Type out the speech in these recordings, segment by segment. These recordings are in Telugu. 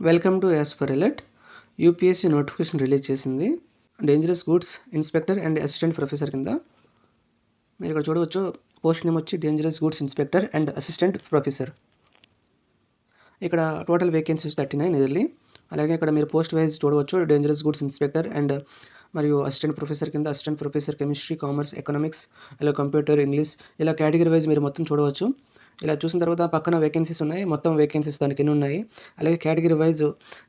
Welcome to as for alert UPSC notification release చేసింది. Dangerous goods inspector and assistant professor కింద. మీరు ఇక్కడ చూడవచ్చు పోస్ట్ నేమ్ వచ్చి dangerous goods inspector and assistant professor ఇక్కడ టోటల్ వేకెన్సీస్ థర్టీ నైన్ ఇదిలి. అలాగే ఇక్కడ మీరు పోస్ట్ వైజ్ చూడవచ్చు డేంజరస్ గూడ్స్ ఇన్స్పెక్టర్ అండ్ మరియు అసిస్టెంట్ ప్రొఫెసర్ కింద assistant professor chemistry commerce economics ఇలా కంప్యూటర్ ఇంగ్లీష్ ఇలా కేటగిరీ వైజ్ మీరు మొత్తం చూడవచ్చు. ఇలా చూసిన తర్వాత పక్కన వేకెన్సీస్ ఉన్నాయి. మొత్తం వేకెన్సీస్ దానికి ఎన్ని ఉన్నాయి? అలాగే కేటగిరీ వైజ్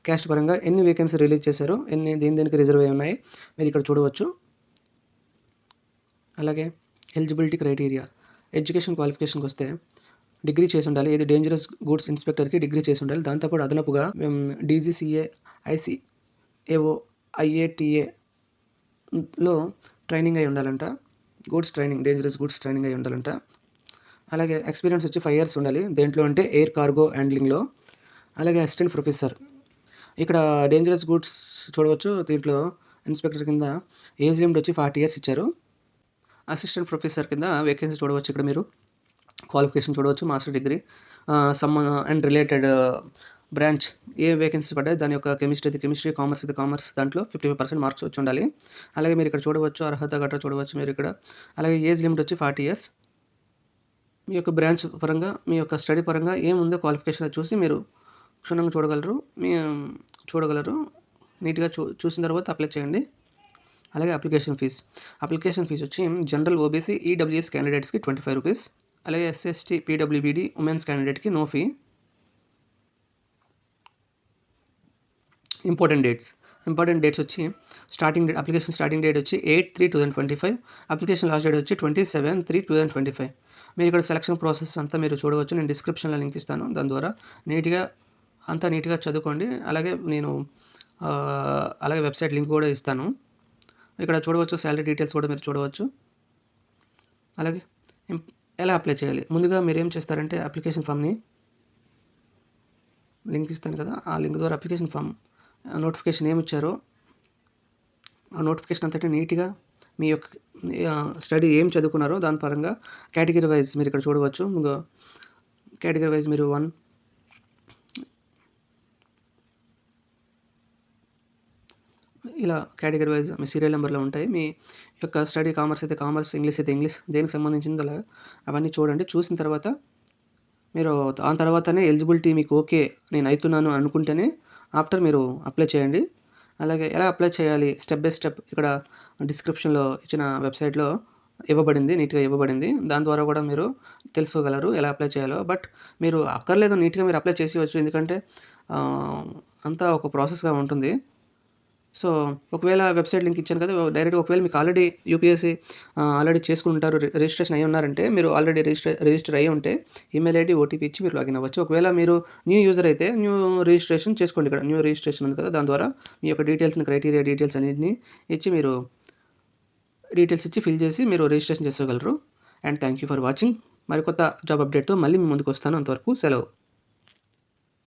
క్యాస్ట్ పరంగా ఎన్ని వేకెన్సీ రిలీజ్ చేశారు? ఎన్ని దేని దేనికి రిజర్వ్ అయి ఉన్నాయి? మీరు ఇక్కడ చూడవచ్చు. అలాగే ఎలిజిబిలిటీ క్రైటీరియా ఎడ్యుకేషన్ క్వాలిఫికేషన్కి వస్తే డిగ్రీ చేసి ఉండాలి. ఇది డేంజరస్ గూడ్స్ ఇన్స్పెక్టర్కి డిగ్రీ చేసి ఉండాలి. దాంతోపాటు అదనపుగా డీజీసీఏ ఐసీ ఐఏటీఏలో ట్రైనింగ్ అయి ఉండాలంట. Goods training dangerous goods training అయి ఉండాలంట. అలాగే ఎక్స్పీరియన్స్ వచ్చి ఫైవ్ ఇయర్స్ ఉండాలి. దేంట్లో అంటే ఎయిర్ కార్గో హ్యాండ్లింగ్లో. అలాగే అసిస్టెంట్ ప్రొఫెసర్. ఇక్కడ డేంజరస్ గూడ్స్ చూడవచ్చు. దీంట్లో ఇన్స్పెక్టర్ కింద ఏజ్ లిమిట్ వచ్చి ఫార్టీ ఇయర్స్ ఇచ్చారు. అసిస్టెంట్ ప్రొఫెసర్ కింద వేకెన్సీ చూడవచ్చు ఇక్కడ మీరు. క్వాలిఫికేషన్ చూడవచ్చు master degree some and related branch A vacancy పడ్డాయి? దాని యొక్క కెమిస్ట్రీ అయితే కెమిస్ట్రీ కామర్స్ అయితే కామర్స్ దాంట్లో ఫిఫ్టీ ఫైవ్ పర్సెంట్ మార్క్స్ వచ్చి ఉండాలి. అలాగే మీరు ఇక్కడ చూడవచ్చు అర్హత గట్రా చూడవచ్చు మీరు ఇక్కడ. అలాగే ఏజ్ లిమిట్ వచ్చి ఫార్టీ ఇయర్స్. మీ యొక్క బ్రాంచ్ పరంగా మీ యొక్క స్టడీ పరంగా ఏముందో క్వాలిఫికేషన్ చూసి మీరు క్షుణ్ణంగా చూడగలరు. మీ చూడగలరు. నీట్గా చూ చూసిన తర్వాత అప్లై చేయండి. అలాగే అప్లికేషన్ ఫీజ్. అప్లికేషన్ ఫీజ్ వచ్చి జనరల్ ఓబీసీ ఈడబ్ల్యూఎస్ క్యాండిడేట్స్కి ట్వంటీ ఫైవ్ రూపీస్ అలాగే SST PWBD women's క్యాండిడేట్కి no fee. Important dates. Important dates వచ్చి starting date application starting date వచ్చి eight three two thousand twenty five application last date వచ్చి twenty seven three two thousand twenty five. మీరు ఇక్కడ సెలక్షన్ ప్రాసెస్ అంతా మీరు చూడవచ్చు. నేను డిస్క్రిప్షన్లో లింక్ ఇస్తాను. దాని ద్వారా నీట్గా అంతా నీట్గా చదువుకోండి. అలాగే నేను అలాగే వెబ్సైట్ లింక్ కూడా ఇస్తాను. ఇక్కడ చూడవచ్చు శాలరీ డీటెయిల్స్ కూడా మీరు చూడవచ్చు. అలాగే ఎలా అప్లై చేయాలి? ముందుగా మీరు ఏం చేస్తారంటే అప్లికేషన్ ఫామ్ని లింక్ ఇస్తాను కదా. ఆ లింక్ ద్వారా అప్లికేషన్ ఫామ్ నోటిఫికేషన్ ఏమి ఇచ్చారో ఆ నోటిఫికేషన్ అంతటి నీట్గా మీ యొక్క స్టడీ ఏం చదువుకున్నారో దాని పరంగా కేటగిరీ వైజ్ మీరు ఇక్కడ చూడవచ్చు. కేటగిరీ వైజ్ మీరు వన్ ఇలా కేటగిరీ వైజ్ మీ సీరియల్ నెంబర్లో ఉంటాయి. మీ యొక్క స్టడీ కామర్స్ అయితే కామర్స్ ఇంగ్లీష్ అయితే ఇంగ్లీష్ దేనికి సంబంధించింది అలా అవన్నీ చూడండి. చూసిన తర్వాత మీరు ఆ తర్వాతనే ఎలిజిబిలిటీ మీకు ఓకే నేను అవుతున్నాను అనుకుంటేనే ఆఫ్టర్ మీరు అప్లై చేయండి. అలాగే ఎలా అప్లై చేయాలి? స్టెప్ బై స్టెప్ ఇక్కడ డిస్క్రిప్షన్లో ఇచ్చిన వెబ్సైట్లో ఇవ్వబడింది నీట్గా ఇవ్వబడింది. దాని ద్వారా కూడా మీరు తెలుసుకోగలరు ఎలా అప్లై చేయాలో. బట్ మీరు అక్కర్లేదు నీట్గా మీరు అప్లై చేసేవచ్చు ఎందుకంటే అంతా ఒక ప్రాసెస్గా ఉంటుంది. సో ఒకవేళ వెబ్సైట్ లింక్ ఇచ్చాను కదా డైరెక్ట్ ఒకవేళ మీకు ఆల్రెడీ యూపీఎస్సీ ఆల్రెడీ చేసుకుంటారు రిజిస్ట్రేషన్ అయ్యి ఉన్నారంటే మీరు ఆల్రెడీ రిజిస్టర్ రిజిస్టర్ అయ్యి ఉంటే ఈమెయిల్ ఐడి ఓటీపీ ఇచ్చి మీరు లాగిన్ అవ్వచ్చు. ఒకవేళ మీరు న్యూ యూజర్ అయితే న్యూ రిజిస్ట్రేషన్ చేసుకోండి ఇక్కడ. న్యూ రిజిస్ట్రేషన్ ఉంది కదా దాని ద్వారా మీ యొక్క డీటెయిల్స్ని క్రైటీరియా డీటెయిల్స్ అన్నింటినీ ఇచ్చి మీరు డీటెయిల్స్ ఇచ్చి ఫిల్ చేసి మీరు రిజిస్ట్రేషన్ చేసుకోగలరు. And thank you for watching. మరికొత్త job అప్డేట్తో మళ్ళీ మీ ముందుకు వస్తాను. అంతవరకు సెలవు.